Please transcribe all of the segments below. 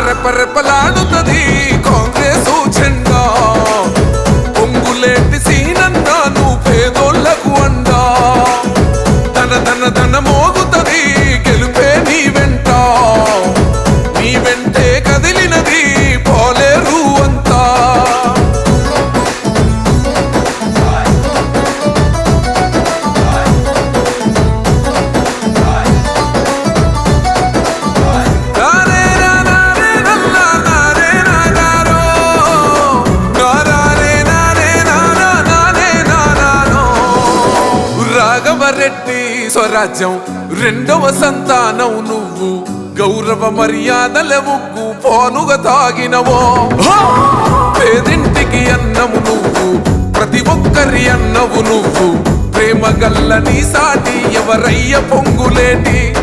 రెప్ప రెప్పలాడుతుంది కాంగ్రెస్ జెండా రామరెడ్డి స్వరాజ్యం రెండవ సంతానం నువ్వు. గౌరవ మర్యాదల ఉగ్గు పోనుగా తాగినవో. పేదింటికి అన్నము నువ్వు ప్రతి ఒక్కరి అన్నవు నువ్వు. ప్రేమ గల్ల నీ సాటి ఎవరయ్య పొంగులేటి.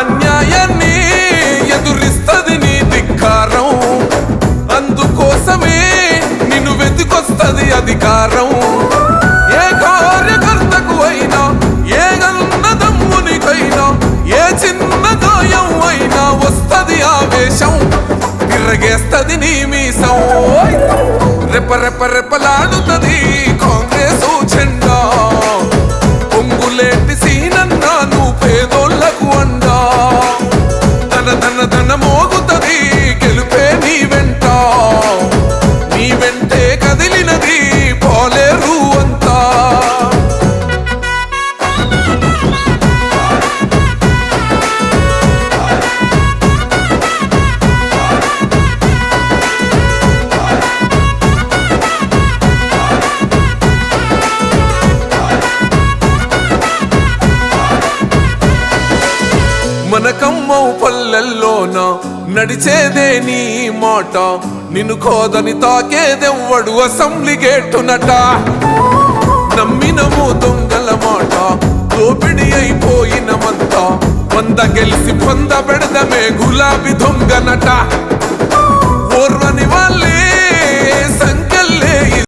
అన్యాయాన్ని ఎదురిస్తది నీ ధిక్కారం. అందుకోసమే నిన్ను వెతికొస్తది అధికారం. రెప్ప రెప్ప రెప్పలాడుతది మనకమ్మవు పల్లెల్లోన నడిచేదే నీ మాట. నిన్ను కోదని తాకేదెవ్వడు అసెంబ్లీ గేటునట నమ్మినము దొంగల మాట దోపిడి అయిపోయినమంతా వంద గెలిసి పొంద పెడదమే గులాబీ దొంగనట